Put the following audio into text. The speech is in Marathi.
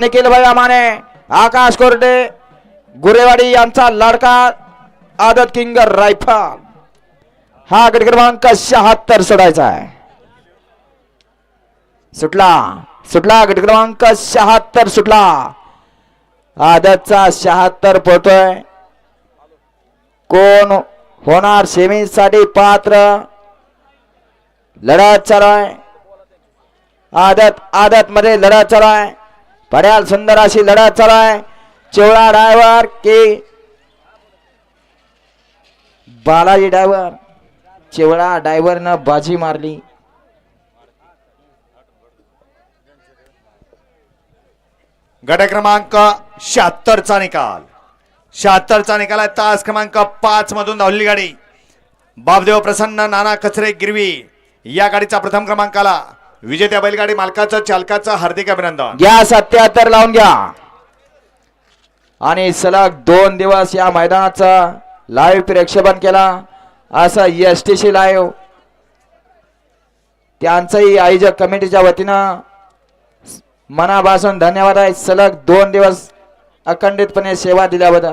निखिल भैया माने आकाश कोरडे गुरेवाडी यांचा लाडका आदत किंग रायफल. हा गट क्रमांक शहात्तर सोडायचा आहे. सुटला सुटला गट क्रमांक शहात्तर सुटला. आदतचा शहात्तर पोहतोय कोण होणार सेमीसाठी पात्र? लढत चालू आहे. आदत आदत मध्ये लढत चालू आहे. बऱ्याच सुंदर अशी लढत चालू आहे चिवळा ड्रायव्हर की बालाजी ड्रायव्हर चिवळा ड्रायव्हरनं बाजी मारली. गट क्रमांक शहात्तरचा निकाल. शहात्तरचा निकाल आहे तास क्रमांक पाच मधून धावलेली गाडी. बापदेव प्रसन्न नाना कचरे गिरवी. या गाडीचा प्रथम क्रमांक आला विजेत्या बैलगाडी मालकाचा चालकाचा हार्दिक अभिनंदन. घ्या सत्याहत्तर लावून घ्या. आणि सलग दोन दिवस या मैदानाचा लाईव्ह प्रक्षेपण केला. असं एस टी सी लाईव्ह त्यांचंही आयोजक कमिटीच्या वतीनं मनापासून धन्यवाद आहे. सलग दोन दिवस अखंडितपणे सेवा दिल्याबद्दल.